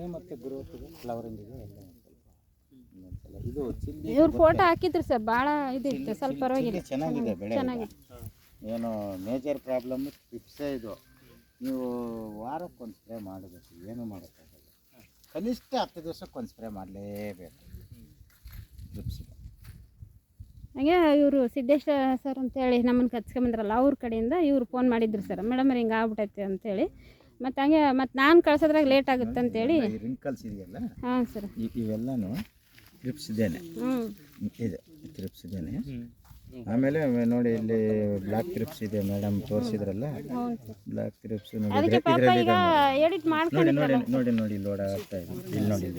ಗ್ರೋತಿಗೆ ಮತ್ತು ಗ್ರೋತ್ ಇದೆ. ಎಲ್ಲ ಇದೆ ಇನ್ನೊಂದ್ಸಲ ಇದು. ಚಿಲ್ಲಿ ಇವ್ರು ಫೋಟೋ ಹಾಕಿದ್ರು ಸರ್ ಭಾಳ ಇದಿತ್ತು ಸ್ವಲ್ಪ ಪರವಾಗಿಲ್ಲ ಚಿಲ್ಲಿ ಚೆನ್ನಾಗಿದೆ ಬೆಳೆ. ಚೆನ್ನಾಗಿದೆ. ಏನು ಮೇಜರ್ ಪ್ರಾಬ್ಲಮ್ ಟಿಪ್ಸೇ ಇದು. ನೀವು ವಾರಕ್ಕೊಂದು ಸ್ಪ್ರೇ ಮಾಡಬೇಕು ಏನು ಮಾಡೋಕ್ಕಾಗಲ್ಲ. ಕನಿಷ್ಠ ಹತ್ತು ದಿವಸಕ್ಕೆ ಒಂದು ಸ್ಪ್ರೇ ಮಾಡಲೇಬೇಕು. ಟಿಪ್ಸಿಗೆ ಹಂಗೆ ಇವರು ಸಿದ್ದೇಶ ಸರ್ ಅಂತೇಳಿ ನಮ್ಮನ್ನು ಕಚ್ಕೊಂಬಂದ್ರಲ್ಲ ಅವ್ರ ಕಡೆಯಿಂದ ಇವ್ರು ಫೋನ್ ಮಾಡಿದ್ರು ಸರ್ ಮೇಡಮ್ ಹಿಂಗೆ ಆಗ್ಬಿಟ್ಟೈತೆ ಅಂತೇಳಿ. ಮತ್ತು ಹಂಗೆ ಮತ್ತು ನಾನು ಕಳ್ಸೋದ್ರಾಗ ಲೇಟ್ ಆಗುತ್ತೆ ಅಂತೇಳಿ ರಿಂಕಲ್ಸ್ ಇದೆಯಲ್ಲ ಹಾಂ ಸರ್. ಇವೆಲ್ಲನೂ ಟ್ರಿಪ್ಸ್ ಇದೇನೆ ಇದೆ ಟ್ರಿಪ್ಸ್ ಇದೇನೆ ಆಮೇಲೆ ನೋಡಿ ಇಲ್ಲಿ ಬ್ಲಾಕ್ ಟ್ರಿಪ್ಸ್ ಇದೆ ಮೇಡಮ್ ತೋರಿಸಿದ್ರಲ್ಲ. ಬ್ಲಾಕ್ ಎಡಿಟ್ ನೋಡಿ ಮಾಡ್ಕೊಂಡು ನೋಡಿ ನೋಡಿ ನೋಡಿ ಲೋಡ ಆಗ್ತಾ ಇದೆ. ಇಲ್ಲಿ ನೋಡಿ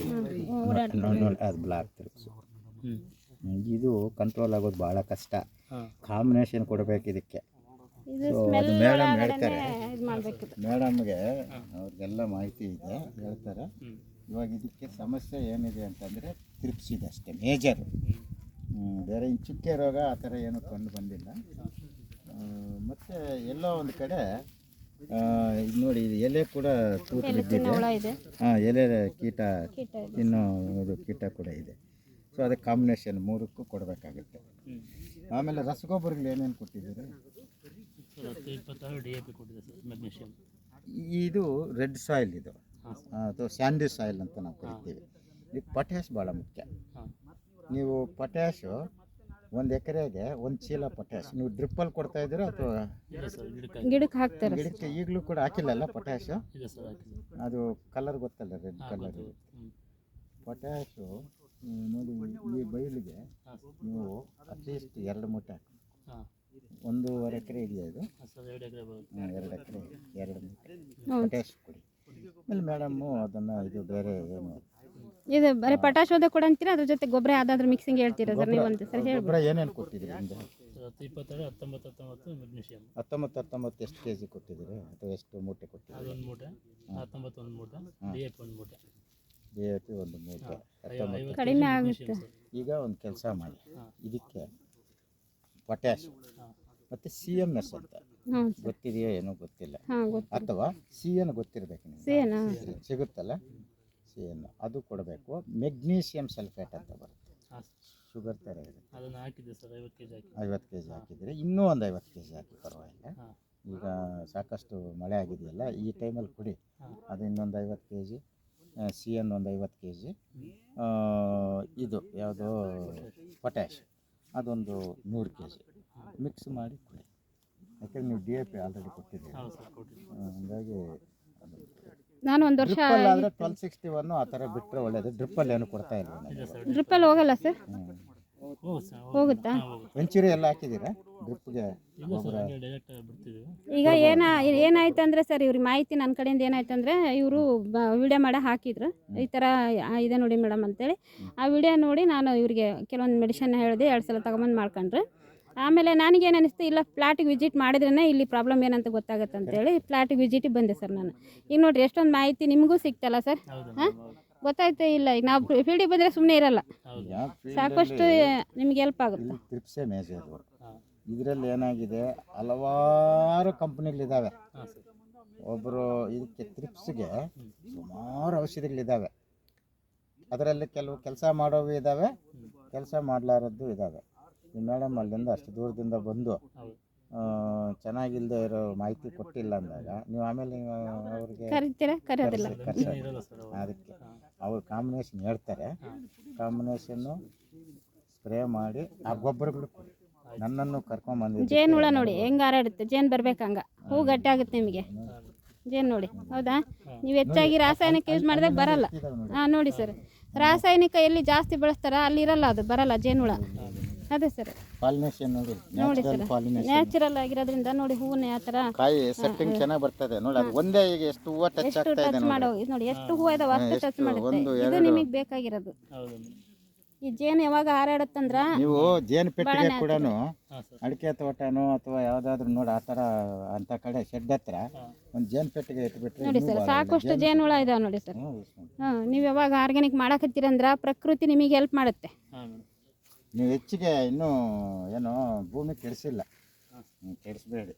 ನೋಡಿ ನೋಡಿ ಅದು ಬ್ಲಾಕ್ ಟ್ರಿಪ್ಸ್ ಇದು ಕಂಟ್ರೋಲ್ ಆಗೋದು ಭಾಳ ಕಷ್ಟ. ಕಾಂಬಿನೇಷನ್ ಕೊಡಬೇಕು ಇದಕ್ಕೆ. ಅದು ಮೇಡಮ್ ಹೇಳ್ತಾರೆ. ಮೇಡಮ್ಗೆ ಅವ್ರಿಗೆಲ್ಲ ಮಾಹಿತಿ ಇದೆ ಹೇಳ್ತಾರೆ. ಇವಾಗ ಇದಕ್ಕೆ ಸಮಸ್ಯೆ ಏನಿದೆ ಅಂತಂದರೆ ಕ್ರಿಪ್ಸ್ ಇದೆ ಅಷ್ಟೇ ಮೇಜರ್ ಬೇರೆ ಇನ್ನು ಚುಕ್ಕೆ ರೋಗ ಆ ಥರ ಏನೂ ಕಂಡು ಬಂದಿಲ್ಲ. ಮತ್ತು ಎಲ್ಲೋ ಒಂದು ಕಡೆ ಇದು ನೋಡಿ ಇದು ಎಲೆ ಕೂಡ ತೂತು ಬಿದ್ದಿದೆ. ಹಾಂ ಎಲೆ ಕೀಟ ಇನ್ನೂ ಇನ್ನು ಇದು ಕೀಟ ಕೂಡ ಇದೆ. ಸೊ ಅದಕ್ಕೆ ಕಾಂಬಿನೇಷನ್ ಮೂರಕ್ಕೂ ಕೊಡಬೇಕಾಗುತ್ತೆ. ಆಮೇಲೆ ರಸಗೊಬ್ಬರಗಳು ಏನೇನು ಕೊಟ್ಟಿದ್ದೀರಿ? ಇಪ್ಪತ್ತಾರು ಡಿ ಎ ಪಿ ಕೊಟ್ಟಿದೆ ಸರ್ ಮೆಗ್ನೀಷಿಯಮ್ ಇದು ರೆಡ್ ಸಾಯಿಲ್ ಇದು. ಅಥವಾ ಸ್ಯಾಂಡಿ ಸಾಯಿಲ್ ಅಂತ ನಾವು ಕರಿತೀವಿ. ಇದು ಪೊಟ್ಯಾಶ್ ಭಾಳ ಮುಖ್ಯ. ನೀವು ಪೊಟ್ಯಾಶು ಒಂದು ಎಕರೆಗೆ ಒಂದು ಚೀಲ ಪೊಟ್ಯಾಶ್ ನೀವು ಡ್ರಿಪ್ಪಲ್ಲಿ ಕೊಡ್ತಾ ಇದ್ದೀರಾ ಅಥವಾ ಗಿಡಕ್ಕೆ ಹಾಕ್ತಾರೆ ಗಿಡಕ್ಕೆ ಈಗಲೂ ಕೂಡ ಹಾಕಿಲ್ಲಲ್ಲ ಪೊಟ್ಯಾಶು ಅದು ಕಲರ್ ಗೊತ್ತಲ್ಲ ರೆಡ್ ಕಲರ್ ಪೊಟ್ಯಾಶು ನೋಡಿ ಈ ಬೈಲಿಗೆ ನೀವು ಅಟ್ಲೀಸ್ಟ್ ಎರಡು ಮೂಟೆ ಹಾಕಿ ಹಾಂ. ಒಂದೂವರೆ ಎಕರೆ ಇದೆಯಾ ಇದು? ಹಾಂ ಎರಡು ಎಕರೆ. ಎರಡು ಪೊಟ್ಯಾಶ್ ಕೊಡಿ. ಆಮೇಲೆ ಮೇಡಮ್ಮು ಅದನ್ನು ಇದು ಬೇರೆ ಏನು? ಇದು ಬರೀ ಪಟಾಶ್ ಹೋದ ಕೂಡ ಅಂತೀರಾ? ಅದ್ರ ಜೊತೆ ಗೊಬ್ಬರ ಯಾವ್ದಾದ್ರು ಮಿಕ್ಸಿಂಗ್ ಹೇಳ್ತೀರಾ? ಸರ್ ನೀವು ಅಂತ ಸರ್ ಹೇಳಿ ಗೊಬ್ಬರ ಏನೇನು ಕೊಟ್ಟಿದ್ದೀರಿ ಹಿಂದೆ ಇಪ್ಪತ್ತೆರಡು ಹತ್ತೊಂಬತ್ತು ಹತ್ತೊಂಬತ್ತು ಮೆಗ್ನೀಷಿಯಮ್ ಹತ್ತೊಂಬತ್ತು ಹತ್ತೊಂಬತ್ತು ಎಷ್ಟು ಕೆ ಜಿ ಕೊಟ್ಟಿದ್ದೀರಿ? ಅಥವಾ ಎಷ್ಟು ಮೂಟೆ. ಕೊಟ್ಟಿದ್ದೀರಿ ಒಂದು ಮೂಟೆ. ಹತ್ತೊಂಬತ್ತು ಒಂದು ಮೂಟೆ ಡಿ ಒಂದು ಮೂಟೆ. ಡಿ ಎ ಒಂದು ಮೂಟೆ. ಹತ್ತೊಂಬತ್ತು. ಕಡಿಮೆ ಆಗುತ್ತೆ. ಈಗ ಒಂದು ಕೆಲಸ ಮಾಡಿ. ಇದಕ್ಕೆ ಪೊಟ್ಯಾಶ್ ಮತ್ತೆ ಸಿ ಎಂ ಎಸ್ ಅಂತ ಗೊತ್ತಿದೆಯೋ ಏನೋ ಗೊತ್ತಿಲ್ಲ. ಅಥವಾ ಸಿ ಎನ್ ಗೊತ್ತಿರಬೇಕು ನಿಮ್ಗೆ. ಸಿಗುತ್ತಲ್ಲ? ಸಿ ಎನ್ ಅದು ಕೊಡಬೇಕು. ಮೆಗ್ನೀಷಿಯಂ ಸಲ್ಫೇಟ್ ಅಂತ ಬರುತ್ತೆ. ಶುಗರ್ ಥರ ಇದೆ ಐವತ್ತು ಕೆ ಜಿ ಹಾಕಿದರೆ ಇನ್ನೂ ಒಂದು ಐವತ್ತು ಕೆ ಜಿ ಹಾಕಿ ಪರವಾಗಿಲ್ಲ. ಈಗ ಸಾಕಷ್ಟು ಮಳೆ ಆಗಿದೆಯಲ್ಲ ಈ ಟೈಮಲ್ಲಿ ಕುಡಿ. ಅದು ಇನ್ನೊಂದು ಐವತ್ತು ಕೆ ಜಿ ಸಿ ಎನ್ ಒಂದು ಐವತ್ತು ಕೆ ಜಿ ಇದು ಯಾವುದು? ಪೊಟ್ಯಾಶ್ ಅದೊಂದು ನೂರು ಕೆ ಜಿ ಮಿಕ್ಸ್ ಮಾಡಿ ಕೊಡಿ. ಯಾಕಂದ್ರೆ ನೀವು ಡಿ ಎ ಪಿ ಆಲ್ರೆಡಿ ಕೊಟ್ಟಿದ್ದೀರಿ. ಹಾಗಾಗಿ ಸರ್ ಕೊಟ್ಟಿದ್ದೆ ಹಂಗಾಗಿ ನಾನು ಒಂದು ವರ್ಷ ಆದರೆ ಟ್ವೆಲ್ ಸಿಕ್ಸ್ಟಿ ಒನ್ ಆ ಥರ ಬಿಟ್ಟರೆ ಒಳ್ಳೇದು. ಡ್ರಿಪ್ಪಲ್ಲಿ ಏನು ಕೊಡ್ತಾ ಇಲ್ಲ ಡ್ರಿಪ್ಪಲ್ಲಿ ಹೋಗಲ್ಲ ಸರ್. ಹೋಗುತ್ತೆ? ಸರ್ ಹೋಗುತ್ತಾ? ಹಾಂ ಹೋಗುತ್ತೆ. ವೆಂಚೂರಿ ಎಲ್ಲ ಹಾಕಿದ್ದೀರಾ? ಡ್ರಿಪ್ಗೆ ಇಲ್ಲ ಸರ್ ಹಂಗೆ ಡೈರೆಕ್ಟ್ ಬಿಡ್ತಿದ್ದೀವಿ ಈಗ ಏನ ಏನಾಯ್ತು ಅಂದರೆ ಸರ್ ಇವ್ರಿಗೆ ಮಾಹಿತಿ ನನ್ನ ಕಡೆಯಿಂದ ಏನಾಯ್ತಂದ್ರೆ ಅಂದರೆ ಇವರು ವಿಡಿಯೋ ಮಾಡಿ ಹಾಕಿದ್ರು. ಈ ಥರ ಆ, ಇದೆ ನೋಡಿ ಮೇಡಮ್ ಅಂತೇಳಿ. ಆ ವಿಡಿಯೋ ನೋಡಿ ನಾನು ಇವರಿಗೆ ಕೆಲವೊಂದು ಮೆಡಿಷನ್ ಹೇಳಿದೆ ಎರಡು ಸಲ ತಗೊಂಬಂದು ಮಾಡ್ಕೊಂಡ್ರೆ. ಆಮೇಲೆ ನನಗೇನು ಅನಿಸ್ತು ಇಲ್ಲ ಫ್ಲಾಟಿಗೆ ವಿಸಿಟ್ ಮಾಡಿದ್ರೇ ಇಲ್ಲಿ ಪ್ರಾಬ್ಲಮ್ ಏನಂತ ಗೊತ್ತಾಗುತ್ತೆ ಅಂತೇಳಿ ಫ್ಲಾಟಿಗೆ ವಿಸಿಟಿಗೆ ಬಂದೆ ಸರ್ ನಾನು. ಈಗ ನೋಡಿರಿ ಎಷ್ಟೊಂದು ಮಾಹಿತಿ ನಿಮಗೂ ಸಿಕ್ತಲ್ಲ ಸರ್? ಹೌದು ಹಾಂ? ಗೊತ್ತಾಯ್ತು ಇಲ್ಲ. ಈಗ ನಾವು ಫೀಲ್ಡಿಗೆ ಬಂದರೆ ಸುಮ್ಮನೆ ಇರಲ್ಲ. ಸಾಕಷ್ಟು ನಿಮ್ಗೆ ಹೆಲ್ಪ್ ಆಗುತ್ತೆ. ಇಲ್ಲಿ ಟ್ರಿಪ್ಸೇ ಮೇಜರ್ ಇದರಲ್ಲಿ ಏನಾಗಿದೆ? ಹಲವಾರು ಕಂಪ್ನಿಗಳಿದ್ದಾವೆ ಒಬ್ಬರು ಇದಕ್ಕೆ ತ್ರಿಪ್ಸ್ಗೆ ಸುಮಾರು ಔಷಧಿಗಳಿದ್ದಾವೆ ಅದರಲ್ಲಿ ಕೆಲವು ಕೆಲಸ ಮಾಡೋವು ಇದ್ದಾವೆ ಕೆಲಸ ಮಾಡಲಾರದ್ದು ಇದ್ದಾವೆ ಈ ಮೇಡಮ್ ಅಲ್ಲಿಂದ ಅಷ್ಟು ದೂರದಿಂದ ಬಂದು ಚೆನ್ನಾಗಿಲ್ಲದೆ ಇರೋ ಮಾಹಿತಿ ಕೊಟ್ಟಿಲ್ಲ ಅಂದಾಗ ನೀವು ಆಮೇಲೆ ಅವ್ರಿಗೆ ಅದಕ್ಕೆ. ಅವ್ರು ಕಾಂಬಿನೇಷನ್ ಹೇಳ್ತಾರೆ. ಕಾಂಬಿನೇಷನ್ನು ಸ್ಪ್ರೇ ಮಾಡಿ ಆ ಗೊಬ್ಬರಗಳು ಕೊಡಿ ನನ್ನನ್ನು ಜೇನು ಹುಳ ನೋಡಿ ಹೆಂಗೆ ಹಾರಾಡುತ್ತೆ ಜೇನು ಬರ್ಬೇಕು ಹಂಗೆ. ಹೂ ಗಟ್ಟಿಯಾಗುತ್ತೆ ನಿಮಗೆ. ಜೇನು ನೋಡಿ ಹೌದಾ? ನೀವು ಹೆಚ್ಚಾಗಿ ರಾಸಾಯನಿಕ ಯೂಸ್ ಮಾಡಿದಾಗ ಬರಲ್ಲ. ಹಾಂ ನೋಡಿ ಸರ್. ರಾಸಾಯನಿಕ ಎಲ್ಲಿ ಜಾಸ್ತಿ ಬಳಸ್ತಾರ ಅಲ್ಲಿ ಇರಲ್ಲ ಅದು ಬರಲ್ಲ ಜೇನುಹುಳ ಅದೇ ಸರ್. ಪಾಲಿನೇಷನ್ ನೋಡಿ ನೋಡಿ ಸರ್. ಪಾಲಿನೇಷನ್ ನ್ಯಾಚುರಲ್ ಆಗಿರೋದ್ರಿಂದ ನೋಡಿ ಹೂವನ್ನ ಯಾವ ಥರ ಕಾಯಿ ಸೆಟ್ಟಿಂಗ್ ಚೆನ್ನಾಗಿ ಬರ್ತದೆ. ನೋಡಿ ಅದು ಒಂದೇ ಈಗ ಎಷ್ಟು ಹೂವು ಟಚ್ ಎಷ್ಟು ಆಗ್ತಾ ಇದೆ ಟಚ್ ನೋಡಿ. ಮಾಡೋ ಇದು ನೋಡಿ ಎಷ್ಟು ಹೂವು ಇದಾವೆ ಅಷ್ಟು ಟಚ್? ಮಾಡುತ್ತೆ. ಒಂದು, ಇದು ಎರಡು. ನಿಮಗೆ ಬೇಕಾಗಿರೋದು. ಹೌದು. ಈ ಜೇನು ಯಾವಾಗ ಹಾರಾಡುತ್ತಂದ್ರ? ನೀವು ಜೇನು ಪೆಟ್ಟಿಗೆ ಕೂಡ ಅಡಿಕೆ ತೋಟನೋ ಅಥವಾ ಯಾವ್ದಾದ್ರು ನೋಡಿ ಆ ಥರ ಅಂತ ಕಡೆ ಶೆಡ್ ಹತ್ರ ಒಂದು ಜೇನು ಪೆಟ್ಟಿಗೆ ಇಟ್ಬಿಟ್ರೆ ನೋಡಿ ಸರ್ ಸಾಕಷ್ಟು ಜೇನು- ಹುಳ ಇದಾವೆ ನೋಡಿ ಸರ್. ಹ್ಮ್. ಹಾಂ ನೀವು ಯಾವಾಗ ಆರ್ಗ್ಯಾನಿಕ್ ಮಾಡಕತ್ತೀರಂದ್ರ ಪ್ರಕೃತಿ ನಿಮಗೆ ಹೆಲ್ಪ್ ಮಾಡುತ್ತೆ. ನೀವು ಹೆಚ್ಚಿಗೆ ಇನ್ನೂ ಏನು ಭೂಮಿ ಕೆಡಿಸಿಲ್ಲ. ಕೆಡಿಸ್ಬೇಡಿ.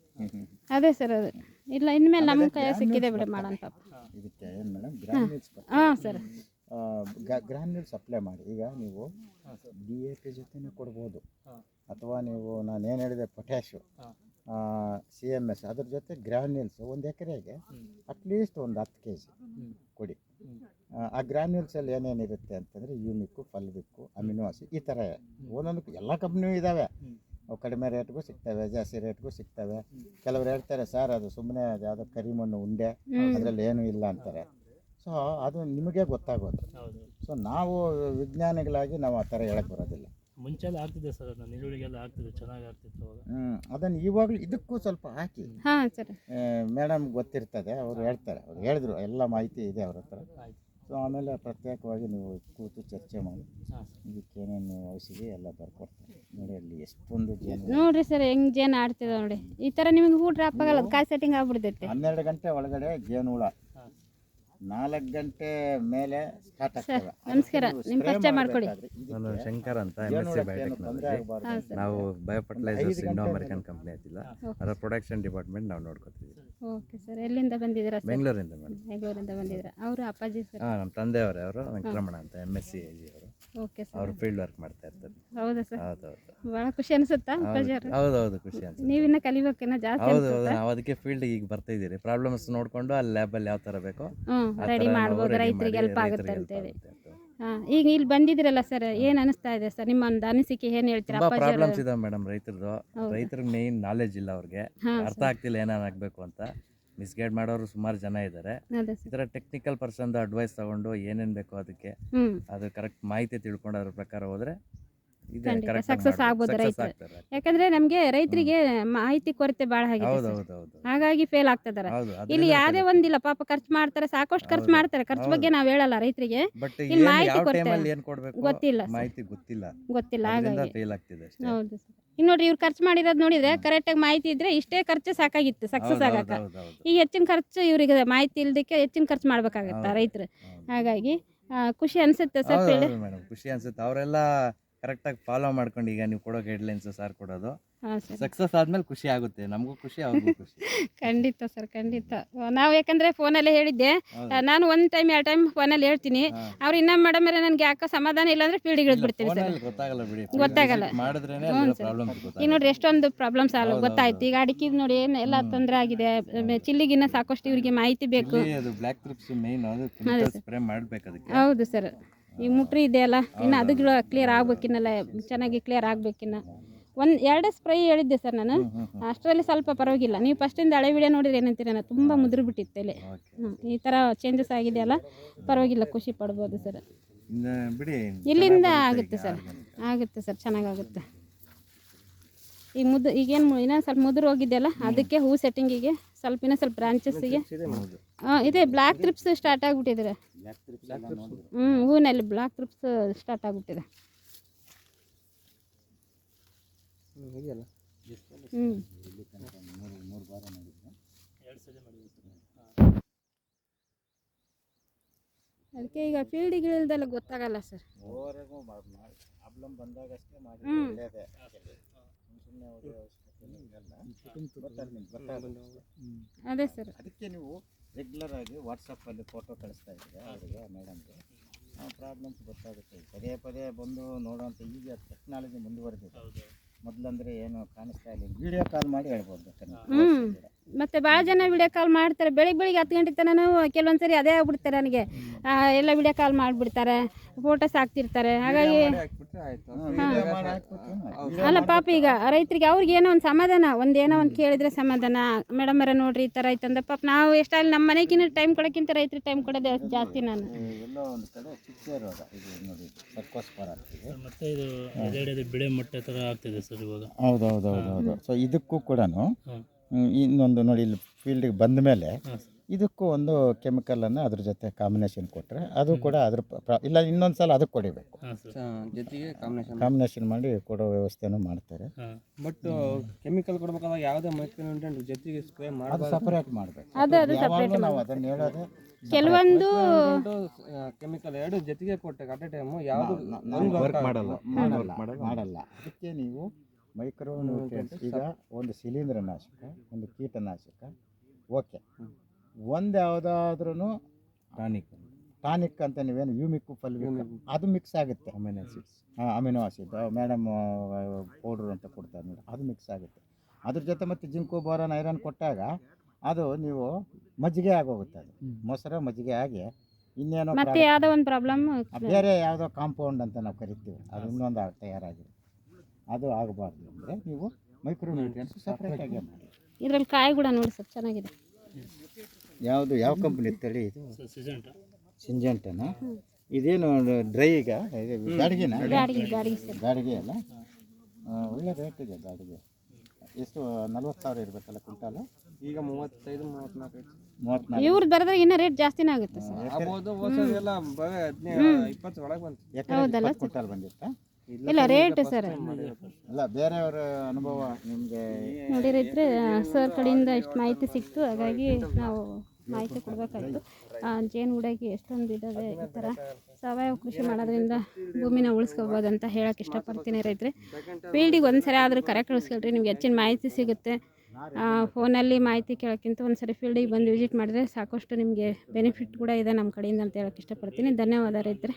ಅದೇ ಸರ್ ಅದೇ. ಇಲ್ಲ ಇನ್ಮೇಲೆ ನಮ್ಮ ಕೈ ಸಿಕ್ಕಿದೆ ಬಿಡಿ ಮಾಡೋಣ ಪಾಪ. ಇದಕ್ಕೆ ಏನು ಮೇಡಮ್? ಗ್ರಾನ್ಯೂಲ್ಸ್ ಹಾಂ. ಸರ್. ಗ್ರಾನ್ಯೂಲ್ಸ್ ಸಪ್ಲೈ ಮಾಡಿ. ಈಗ ನೀವು ಡಿ ಎ ಪಿ ಜೊತೆನೂ ಕೊಡ್ಬೋದು. ಅಥವಾ ನೀವು ನಾನು ಏನು ಹೇಳಿದೆ ಪೊಟ್ಯಾಶು. ಸಿ ಎಂ ಎಸ್ ಅದ್ರ ಜೊತೆ ಗ್ರಾನ್ಯೂಲ್ಸ್ ಒಂದು ಎಕರೆಗೆ ಅಟ್ಲೀಸ್ಟ್ ಒಂದು ಹತ್ತು ಕೆ ಜಿ ಕೊಡಿ. ಆ, ಗ್ರಾನ್ಯೂಲ್ಸಲ್ಲಿ ಏನೇನಿರುತ್ತೆ ಅಂತಂದರೆ ಯೂನಿಕ್ಕು ಫಲ್ವಿಕ್ಕು ಅಮಿನೋ ಆಸಿಡ್ ಈ ಥರ ಒಂದೊಂದು ಎಲ್ಲ ಕಂಪ್ನಿಯೂ ಇದ್ದಾವೆ ಹ್ಮ್. ಅವು ಕಡಿಮೆ ರೇಟ್ಗೂ ಸಿಗ್ತವೆ ಜಾಸ್ತಿ ರೇಟ್ಗೂ ಸಿಗ್ತವೆ. ಕೆಲವರು ಕೆಲವ್ರು ಹೇಳ್ತಾರೆ ಸರ್ ಅದು ಸುಮ್ಮನೆ ಯಾವುದೋ ಕರಿಮಣ್ಣು ಉಂಡೆ. ಅದರಲ್ಲಿ ಏನೂ ಇಲ್ಲ ಅಂತಾರೆ. ಸೊ ಅದು ನಿಮಗೆ ಗೊತ್ತಾಗೋದು. ಹೌದು. ಸೊ ನಾವು ವಿಜ್ಞಾನಿಗಳಾಗಿ ನಾವು ಆ ಥರ ಹೇಳಕ್ಕೆ ಬರೋದಿಲ್ಲ. ಮುಂಚೆ ಆಗ್ತಿದೆ ಸರ್ ಅದನ್ನ ಆಗ್ತಿದೆ ಚೆನ್ನಾಗಿ ಆಗ್ತಿತ್ತು ಹ್ಞೂ ಅದನ್ನು ಇವಾಗಲೂ ಇದಕ್ಕೂ ಸ್ವಲ್ಪ ಹಾಕಿ. ಹಾಂ ಸರ್. ಮೇಡಮ್ ಗೊತ್ತಿರ್ತದೆ ಅವರು ಹೇಳ್ತಾರೆ ಅವ್ರು ಹೇಳಿದ್ರು ಎಲ್ಲ ಮಾಹಿತಿ ಇದೆ ಅವ್ರ ಹತ್ರ. ಆಯ್ತು. ಸೊ ಆಮೇಲೆ ಪ್ರತ್ಯೇಕವಾಗಿ ನೀವು ಕೂತು ಚರ್ಚೆ ಮಾಡಿ. ಇದಕ್ಕೇನೇನು ಸರ್ ಇದಕ್ಕೆ ಏನೇನು ಔಷಧಿ ಎಲ್ಲ ಬರ್ಕೊಡ್ತಾರೆ. ನೋಡಿ ಅಲ್ಲಿ ಎಷ್ಟೊಂದು ಜೇನು ನೋಡ್ರಿ ಸರ್ ಹೆಂಗ್ ಜೇನು ಆಡ್ತಿದಾವೆ ನೋಡಿ. ಈ ತರ ನಿಮಗೆ ಹೂ ಡ್ರಾಪ್ ಆಗಲ್ಲ ಅದು ಕಾಯಿ ಸೆಟ್ಟಿಂಗ್ ಆಗ್ಬಿಡ್ತೈತೆ. ಹನ್ನೆರಡು ಗಂಟೆ ಒಳಗಡೆ ಜೇನುಹುಳ. ನಾಲ್ಕು ಗಂಟೆ ಮೇಲೆ ಸ್ಟಾರ್ಟ್ ಆಗ್ತವೆ ನಮಸ್ಕಾರ. ನಿಮ್ಮ ಪರಿಚಯ ಮಾಡ್ಕೊಡಿ. ನಾನು ಶಂಕರ್ ಅಂತ ಎಂ ಎಸ್ ಸಿ ಬಯೋಟೆಕ್ನಾಲಜಿ ನಾವು ಬಯೋಫರ್ಟಿಲೈಸರ್ಸ್ ಐದು ಇಂಡೋ ಅಮೆರಿಕನ್ ಕಂಪ್ನಿ ಐತಿಲ್ಲ. ಅದರ ಪ್ರೊಡಕ್ಷನ್ ಡಿಪಾರ್ಟ್ಮೆಂಟ್ ನಾವು ನೋಡ್ಕೊತೀವಿ ಓಕೆ ಸರ್. ಎಲ್ಲಿಂದ ಬಂದಿದ್ದೀರಾ ಬೆಂಗಳೂರಿಂದ ಮೇಡಮ್. ಬೆಂಗಳೂರಿಂದ ಬಂದಿದ್ದೀರಾ? ಅವರು ಅಪ್ಪಾಜಿ ಸರ್. ಹಾಂ ನಮ್ಮ ತಂದೆಯವರೇ ಅವರು ವೆಂಕಟರಮಣ ಅಂತ M S C I G ಅವರು. ಓಕೆ ಸರ್ ಅವರು ಫೀಲ್ಡ್ ವರ್ಕ್ ಮಾಡ್ತಾ ಇರ್ತಾರೆ. ಹೌದಾ ಸರ್ ಹೌದು ಹೌದು ಭಾಳ ಖುಷಿ ಅನಿಸುತ್ತಾ ಹೌದು ಹೌದು ಖುಷಿ ಅನ್ಸುತ್ತೆ. ನೀವಿನ್ನ ಕಲಿಬೇಕಿನ್ನ ಜಾಸ್ತಿ ಹೌದು ಹೌದು ನಾವು ಅದಕ್ಕೆ ಫೀಲ್ಡ್ ಈಗ ಬರ್ತಾ ಇದ್ದೀರಿ. ಪ್ರಾಬ್ಲಮ್ಸ್ ನೋಡ್ಕೊಂಡು ಅಲ್ಲಿ ಲ್ಯಾಬಲ್ಲಿ ಯಾವ ಥರ ಬೇಕೋ ಆ ರೆಡಿ ಥರ ನಾವು ಮಾಡ್ಬೋದು ready ರೈತರಿಗೆ ಮಾಡಿ ಹೆಲ್ಪ್ ಆಗುತ್ತೆ ರೈತರಿಗೆ help ಅಂತೇಳಿ. ಆಗುತ್ತೆ ಅಂತ. ಹಾಂ ಈಗ ಇಲ್ಲಿ ಬಂದಿದ್ದೀರಲ್ಲ ಸರ್ ಏನ್ ಅನಿಸ್ತಾ ಇದೆ ಸರ್ ನಿಮ್ಮ ಒಂದು ಅನಿಸಿಕೆ ಏನು ಹೇಳ್ತೀರಾ ತುಂಬಾ ಅಪ್ಪಾಜಿ ಪ್ರಾಬ್ಲಮ್ಸ್ ಇದಾವೆ ಮೇಡಮ್ ರೈತರದು ರೈತರಿಗೆ ಮೇನ್ ನಾಲೆಜ್ ಇಲ್ಲ ಅವ್ರಿಗೆ. ಅರ್ಥ ಆಗ್ತಿಲ್ಲ ಏನಾಗಬೇಕು ಆಗಬೇಕು ಅಂತ. ಮಿಸ್ಗೈಡ್ ಮಾಡೋರು ಸುಮಾರು ಜನ ಇದ್ದಾರೆ ಅದೇ ಈ ಸರ್ ಥರ ಟೆಕ್ನಿಕಲ್ ಪರ್ಸನ್ದು ಅಡ್ವೈಸ್ ತಗೊಂಡು ಏನೇನು ಬೇಕೋ ಅದಕ್ಕೆ ಅದು ಕರೆಕ್ಟ್ ಮಾಹಿತಿ ತಿಳ್ಕೊಂಡು ಅದ್ರ ಪ್ರಕಾರ ಹೋದ್ರೆ ಇದೆ ಖಂಡಿತ. correct ಆಗಿ success ಮಾಡ್ಬೋದು. ಆಗ್ಬೋದು Success ರೈತರು. ಆಗ್ತಾರೆ. ಯಾಕಂದ್ರೆ ನಮ್ಗೆ ರೈತರಿಗೆ ಮಾಹಿತಿ ಕೊರತೆ ಬಹಳ ಆಗಿದೆ ಹೌದು ಸರ್. ಹೌದು ಹೌದು. ಹಾಗಾಗಿ ಫೇಲ್ ಆಗ್ತದಾರ. ಹೌದು ಇಲ್ಲಿ ಯಾವ್ದೇ ಒಂದಿಲ್ಲ ಪಾಪ ಖರ್ಚು ಮಾಡ್ತಾರೆ ಸಾಕಷ್ಟು ಖರ್ಚು ಹೌದು. ಮಾಡ್ತಾರೆ. ಖರ್ಚು ಬಗ್ಗೆ ಹೌದು. ನಾವ್ ಹೇಳಲ್ಲ ರೈತರಿಗೆ. ಬಟ್ ಇಲ್ಲಿ ಮಾಹಿತಿ ಯಾವ ಕೊರತೆ ಟೈಮಲ್ಲಿ ಏನು ಕೊಡಬೇಕು? ಗೊತ್ತಿಲ್ಲ ಸರ್. ಮಾಹಿತಿ ಗೊತ್ತಿಲ್ಲ. ಗೊತ್ತಿಲ್ಲ ಅದರಿಂದ ಹಾಗಾಗಿ. ಫೇಲ್ ಆಗ್ತಿದೆ ಅಷ್ಟೇ. ಹೌದು ಸರ್. ಈಗ ನೋಡ್ರಿ ಇವ್ರು ಖರ್ಚು ಮಾಡಿರೋದು ನೋಡಿದ್ರೆ ಕರೆಕ್ಟಾಗಿ ಮಾಹಿತಿ ಇದ್ರೆ ಇಷ್ಟೇ ಖರ್ಚು ಸಾಕಾಗಿತ್ತು ಸಕ್ಸಸ್ ಆಗಾಕ ಆಗಕ್ಕ. ಈಗ ಹೆಚ್ಚಿನ ಖರ್ಚು ಇವರಿಗೆ ಮಾಹಿತಿ ಇಲ್ದಕ್ಕೆ ಹೆಚ್ಚಿನ ಖರ್ಚು ಮಾಡ್ಬೇಕಾಗತ್ತ. ರೈತರು. ಹಾಗಾಗಿ ಖುಷಿ ಅನ್ಸುತ್ತೆ ಸರ್ ಫೀಲ್ಡ್ ಖುಷಿ ಅನ್ಸುತ್ತೆ. ಅವರೆಲ್ಲ ಕರೆಕ್ಟಾಗಿ ಫಾಲೋ ಮಾಡ್ಕೊಂಡು ಈಗ ನೀವು ಕೊಡೋ ಗೈಡ್ಲೈನ್ಸ್ ಸಾರ್ ಕೊಡೋದು. ಸಕ್ಸಸ್ ಆದ್ಮೇಲೆ ಖುಷಿ ಆಗುತ್ತೆ. ನಮಗೂ ಖುಷಿ ಅವ್ರಿಗೂ ಖುಷಿ. ಖಂಡಿತ ಸರ್ ಖಂಡಿತ. ನಾವು ಯಾಕಂದ್ರೆ ಫೋನಲ್ಲೇ ಹೇಳಿದ್ದೆ. ನಾನು ಒಂದ್ ಟೈಮ್ ಎರಡು ಟೈಮ್ ಫೋನಲ್ಲಿ ಹೇಳ್ತೀನಿ. ಅವ್ರು ಇನ್ನ ಮೇಡಮ್ ನನ್ಗೆ ಯಾಕೋ ಸಮಾಧಾನ ಇಲ್ಲ ಅಂದ್ರೆ ಫೀಲ್ಡ್ ಇಳಿದ್ ಬಿಡ್ತೀನಿ ಸರ್. ಗೊತ್ತಾಗಲ್ಲ ಬಿಡಿ. ಗೊತ್ತಾಗಲ್ಲ. ಮಾಡಿದ್ರೇನೆ ಹ್ಞೂ ಸರ್. ಪ್ರಾಬ್ಲಮ್ ಈಗ ನೋಡ್ರಿ ಎಷ್ಟೊಂದು ಪ್ರಾಬ್ಲಮ್ ಸಾಲ್ವ್ ಗೊತ್ತಾಯ್ತು. ಈಗ ಅಡಿಕೆ ನೋಡಿ ಏನ್ ಎಲ್ಲ ತೊಂದರೆ ಆಗಿದೆ. ಚಿಲ್ಲಿಗಿನ್ನ ಸಾಕಷ್ಟು ಇವ್ರಿಗೆ ಮಾಹಿತಿ ಬೇಕು. ಅದು ಬ್ಲ್ಯಾಕ್ ಟ್ರಿಪ್ಸ್ ಮೇನ್ ಅದು ಅದೇ ಸರ್. ಸ್ಪ್ರೇ ಮಾಡ್ಬೇಕು ಅದಕ್ಕೆ. ಹೌದು ಸರ್. ಈ ಮುಟ್ರಿ ಇದೆಯಲ್ಲ ಇನ್ನು ಅದು ಕ್ಲಿಯರ್ ಆಗ್ಬೇಕಿನ್ನಲ್ಲ ಚೆನ್ನಾಗಿ ಕ್ಲಿಯರ್ ಆಗ್ಬೇಕಿನ್ನ. ಒಂದು ಎರಡು ಸ್ಪ್ರೈ ಹೇಳಿದ್ದೆ ಸರ್ ನಾನು. ಅಷ್ಟರಲ್ಲಿ ಸ್ವಲ್ಪ ಪರವಾಗಿಲ್ಲ. ನೀವು ಫಸ್ಟಿಂದ ಹಳೆ ವಿಡಿಯೋ ನೋಡಿದ್ರೆ ಏನಂತೀರ ನಾನು? ತುಂಬ ಮುದುರು ಬಿಟ್ಟಿತ್ತು ಹ್ಮ್. ಈ ಥರ ಚೇಂಜಸ್ ಆಗಿದೆಯಲ್ಲ ಪರವಾಗಿಲ್ಲ ಖುಷಿ ಪಡ್ಬೋದು ಸರ್. ಇನ್ನು ಬಿಡಿ ಇಲ್ಲಿಂದ ಆಗುತ್ತೆ ಸರ್. ಆಗುತ್ತೆ ಸರ್ ಚೆನ್ನಾಗಾಗುತ್ತೆ. ಈಗ ಮುದ್ದು ಈಗೇನು ಇನ್ನೊಂದು ಸ್ವಲ್ಪ ಮುದುರು ಹೋಗಿದೆಯಲ್ಲ ಅದಕ್ಕೆ ಹೂ ಸೆಟ್ಟಿಂಗಿಗೆ ಸ್ವಲ್ಪ ಇನ್ನೂ ಸ್ವಲ್ಪ ಬ್ರಾಂಚಸ್ಸಿಗೆ ಹೌದು. ಇದೆ ಬ್ಲ್ಯಾಕ್ ಟ್ರಿಪ್ಸ್ ಸ್ಟಾರ್ಟ್ ಆಗಿಬಿಟ್ಟಿದ್ದಾರೆ Black trips ಎಲ್ಲ ಹ್ಞೂ ಹೂವಿನಲ್ಲಿ ಬ್ಲ್ಯಾಕ್ ಟ್ರಿಪ್ಸ್ ಸ್ಟಾರ್ಟ್ ಆಗಿಬಿಟ್ಟಿದೆ. ಹ್ಞೂ ಇಲ್ಲಿ ತನಕ ಮೂರು ಮೂರು ಬಾರ ಮಾಡಿದ್ರು ಎರಡು ಸಲ ಮಾಡಿದ್ವಿ ಅದಕ್ಕೆ ಈಗ ಫೀಲ್ಡ್ ಇಳಿದೆಲ್ಲ ಗೊತ್ತಾಗಲ್ಲ ಸರ್ ಓವರೆಗೂ ಪ್ರಾಬ್ಲಮ್ ಬಂದಾಗಷ್ಟೇ ಮಾಡಿ ಹ್ಮ್. ಒಳ್ಳೇದೇ ಸುಮ್ಮನೆ ಗೊತ್ತಾಗಲ್ಲ. ಅದೇ ಸರ್ ಅದಕ್ಕೆ ನೀವು ರೆಗ್ಯುಲರ್ ಆಗಿ ವಾಟ್ಸಪ್ಪಲ್ಲಿ ಫೋಟೋ ಕಳಿಸ್ತಾ ಇದ್ದೀರಾ ಅವರಿಗೆ ಮೇಡಮ್ಗೆ ಪ್ರಾಬ್ಲಮ್ಸ್ ಗೊತ್ತಾಗುತ್ತೆ. ಪದೇ ಪದೇ ಬಂದು ನೋಡೋಂಥ ಈಗ ಟೆಕ್ನಾಲಜಿ ಮುಂದುವರೆದಿದೆ. ಹೌದು ಮೊದಲಂದ್ರೆ ಏನು ಕಾಣಿಸ್ತಾ ಇಲ್ಲ. ವಿಡಿಯೋ ಕಾಲ್ ಮಾಡಿ ಹೇಳ್ಬೋದು ಹ್ಮ್. ಮತ್ತೆ ಭಾಳ ಜನ ವಿಡಿಯೋ ಕಾಲ್ ಮಾಡ್ತಾರೆ. ಬೆಳಿಗ್ಗೆ ಬೆಳಿಗ್ಗೆ ಹತ್ತು ಗಂಟೆ ತನಕ ಕೆಲವೊಂದ್ಸರಿ ಅದೇ ಆಗ್ಬಿಡ್ತಾರೆ ನನಗೆ. ಎಲ್ಲ ವಿಡಿಯೋ ಕಾಲ್ ಮಾಡ್ಬಿಡ್ತಾರೆ. ಫೋಟೋಸ್ ಹಾಕ್ತಿರ್ತಾರೆ. ಹಾಗಾಗಿ ಅಲ್ಲ ಪಾಪ ಈಗ ರೈತರಿಗೆ ಅವ್ರಿಗೆ ಏನೋ ಒಂದು ಸಮಾಧಾನ. ಒಂದು ಏನೋ ಒಂದು ಕೇಳಿದ್ರೆ ಸಮಾಧಾನ. ಮೇಡಮ್ ಅವರ ನೋಡ್ರಿ ಈ ಥರ ಆಯ್ತಂದ್ರೆ ಪಾಪ ನಾವು ಎಷ್ಟಾಗಲಿ ನಮ್ಮ ಮನೆಗಿನ ಟೈಮ್ ಕೊಡೋಕ್ಕಿಂತ ರೈತರಿಗೆ ಟೈಮ್ ಕೊಡೋದೇ ಜಾಸ್ತಿ ನಾನು. ಮತ್ತೆ ಇದು ಬಿಳೆ ಮೊಟ್ಟೆ ಥರ ಆಗ್ತಿದೆ ಸರ್. ಇವಾಗ ಹೌದು ಹೌದು ಹೌದು ಹೌದು ಸೊ ಇದಕ್ಕೂ ಕೂಡ ಇನ್ನೊಂದು ನೋಡಿ ಇಲ್ಲಿ ಫೀಲ್ಡಿಗೆ ಬಂದ ಮೇಲೆ ಇದಕ್ಕೂ ಒಂದು ಕೆಮಿಕಲನ್ನು ಅದ್ರ ಜೊತೆ ಕಾಂಬಿನೇಷನ್ ಕೊಟ್ಟರೆ ಅದು ಕೂಡ ಅದ್ರ ಪ್ರ- ಇಲ್ಲ ಇನ್ನೊಂದು ಸಲ ಅದಕ್ಕೆ ಕೊಡಿಬೇಕು. ಜೊತೆಗೆ ಕಾಂಬಿನೇಷನ್ ಕಾಂಬಿನೇಷನ್ ಮಾಡಿ ಕೊಡೋ ವ್ಯವಸ್ಥೆನೂ ಮಾಡ್ತಾರೆ. ಬಟ್ ಕೆಮಿಕಲ್ ಕೊಡ್ಬೇಕಾದಾಗ ಯಾವುದೇ ಮೈಕ್ರೋನ್ಯೂಟ್ರೆಂಟ್ ಜೊತೆಗೆ ಸ್ಪ್ರೇ ಅದು ಮಾಡಬಾರ್ದು. ಸಪರೇಟ್ ಮಾಡಬೇಕು. ಅದು ಅದು ಯಾವಾಗಲೂ separate ನಾವು ಅದನ್ನು ಹೇಳೋದು ಕೆಲವೊಂದು ಕೆಮಿಕಲ್ ಎರಡು ಜೊತೆಗೆ ಕೊಟ್ಟೆ ಅಟ್ ಎ ಟೈಮು ಯಾವುದು ಮಾಡಲ್ಲ. ಮಾಡಲ್ಲ. ಅದಕ್ಕೆ ನೀವು ಮೈಕ್ರೋ ನ್ಯೂಟ್ರಿಯೆಂಟ್ಸ್ ಈಗ ಒಂದು ಶಿಲೀಂಧ್ರನಾಶಕ ಒಂದು ಕೀಟನಾಶಕ ಓಕೆ ಒಂದು ಯಾವುದಾದ್ರೂ ಟಾನಿಕ್ ಟಾನಿಕ್ ಅಂತ ನೀವೇನು ಯೂಮಿಕ್ ಫಲ್ವಿಕ್ ಅದು ಮಿಕ್ಸ್ ಆಗುತ್ತೆ. Amine acids amino acid madam powder ಅಂತ ಕೊಡ್ತಾರೆ ನೋಡಿ. ಅದು ಮಿಕ್ಸ್ ಆಗುತ್ತೆ. ಅದ್ರ ಜೊತೆ ಮತ್ತು ಜಿಂಕು ಬೋರಾನ್ ಐರನ್ ಕೊಟ್ಟಾಗ ಅದು ನೀವು ಮಜ್ಜಿಗೆ ಆಗೋಗುತ್ತೆ ಅದು. ಮೊಸರು ಮಜ್ಜಿಗೆ ಆಗಿ ಇನ್ನೇನೋ ಮತ್ತೆ product- ಯಾವುದೋ ಒಂದು ಪ್ರಾಬ್ಲಮ್ ಬೇರೆ ಯಾವುದೋ ಕಾಂಪೌಂಡ್ ಅಂತ ನಾವು ಕರಿತೀವಿ. ಅದು ಇನ್ನೊಂದು ತಯಾರಾಗಿದೆ. ಅದು ಆಗಬಾರ್ದು ಅಂದರೆ ನೀವು ಮೈಕ್ರೋ ನ್ಯೂಟ್ರಿಯೆಂಟ್ಸ್ ಸಪ್ರೇಟಾಗಿ ಮಾಡಿ. ಇದರಲ್ಲಿ ಕಾಯಿ ಕೂಡ ನೋಡಿ ಸರ್ ಚೆನ್ನಾಗಿದೆ. ಯಾವುದು ಯಾವ ಕಂಪ್ನಿ ತಳಿ ಇದು ಸಿಂಜೆಂಟನ ಇದೇನು ಡ್ರೈ ಈಗ? ಇದು ಗಾಡಿಗೆನಾ ಗಾಡಿಗೆ ಗಾಡಿಗೆ ಸರ್. ಗಾಡಿಗೆ ಅಲ್ಲ? ಒಳ್ಳೆ ರೇಟ್ ಇದೆ ಗಾಡಿಗೆ ಎಷ್ಟು ನಲ್ವತ್ತು ಸಾವಿರ ಇರಬೇಕಲ್ಲ ಕ್ವಿಂಟಾಲು? ಈಗ ಮೂವತ್ತೈದು ಮೂವತ್ನಾಲ್ಕು ಐತಿ ಮೂವತ್ನಾಲ್ಕು. ಇವ್ರದ್ದು ಬರೆದ್ರೆ ಇನ್ನೂ ರೇಟ್ ಜಾಸ್ತಿನೇ ಆಗುತ್ತೆ ಸರ್. ಆಗ್ಬೋದು ಹೋದ ಎಲ್ಲ ಇಪ್ಪತ್ತು ಒಳಗೆ ಬಂತು. ಯಾಕಂದ್ರೆ ಕ್ವಿಂಟಾಲ್ ಬಂದಿತ್ತಾ? ಇಲ್ಲ ರೇಟ್ ಸರ್ ಅಲ್ಲ ಬೇರೆಯವರ ಅನುಭವ ನಿಮಗೆ ನೋಡಿ ರೈತರೆ ಸರ್ ಕಡೆಯಿಂದ ಇಷ್ಟು ಮಾಹಿತಿ ಸಿಕ್ತು ಹಾಗಾಗಿ ನಾವು ಮಾಹಿತಿ ಕೊಡಬೇಕಾಯ್ತು. ಜೇನುಗೂಡಾಗಿ ಎಷ್ಟೊಂದು ಇದ್ದಾವೆ ಈ ಥರ ಸಾವಯವ ಕೃಷಿ ಮಾಡೋದ್ರಿಂದ ಭೂಮಿನ ಉಳಿಸ್ಕೋಬೋದು ಅಂತ ಹೇಳಕ್ಕೆ ಇಷ್ಟಪಡ್ತೀನಿ ರೈತರೆ. ಫೀಲ್ಡಿಗೆ ಒಂದು ಸರಿ ಆದರೂ ಕರೆಕ್ಟ್ ಕಳಿಸ್ಕೊಳ್ರಿ ನಿಮ್ಗೆ ಹೆಚ್ಚಿನ ಮಾಹಿತಿ ಸಿಗುತ್ತೆ. ಫೋನಲ್ಲಿ ಮಾಹಿತಿ ಕೇಳೋಕ್ಕಿಂತ ಒಂದು ಸರಿ ಫೀಲ್ಡಿಗೆ ಬಂದು ವಿಸಿಟ್ ಮಾಡಿದ್ರೆ ಸಾಕಷ್ಟು ನಿಮಗೆ ಬೆನಿಫಿಟ್ ಕೂಡ ಇದೆ ನಮ್ಮ ಕಡೆಯಿಂದ ಅಂತ ಹೇಳಕ್ಕೆ ಇಷ್ಟಪಡ್ತೀನಿ. ಧನ್ಯವಾದ ರೈತರೆ.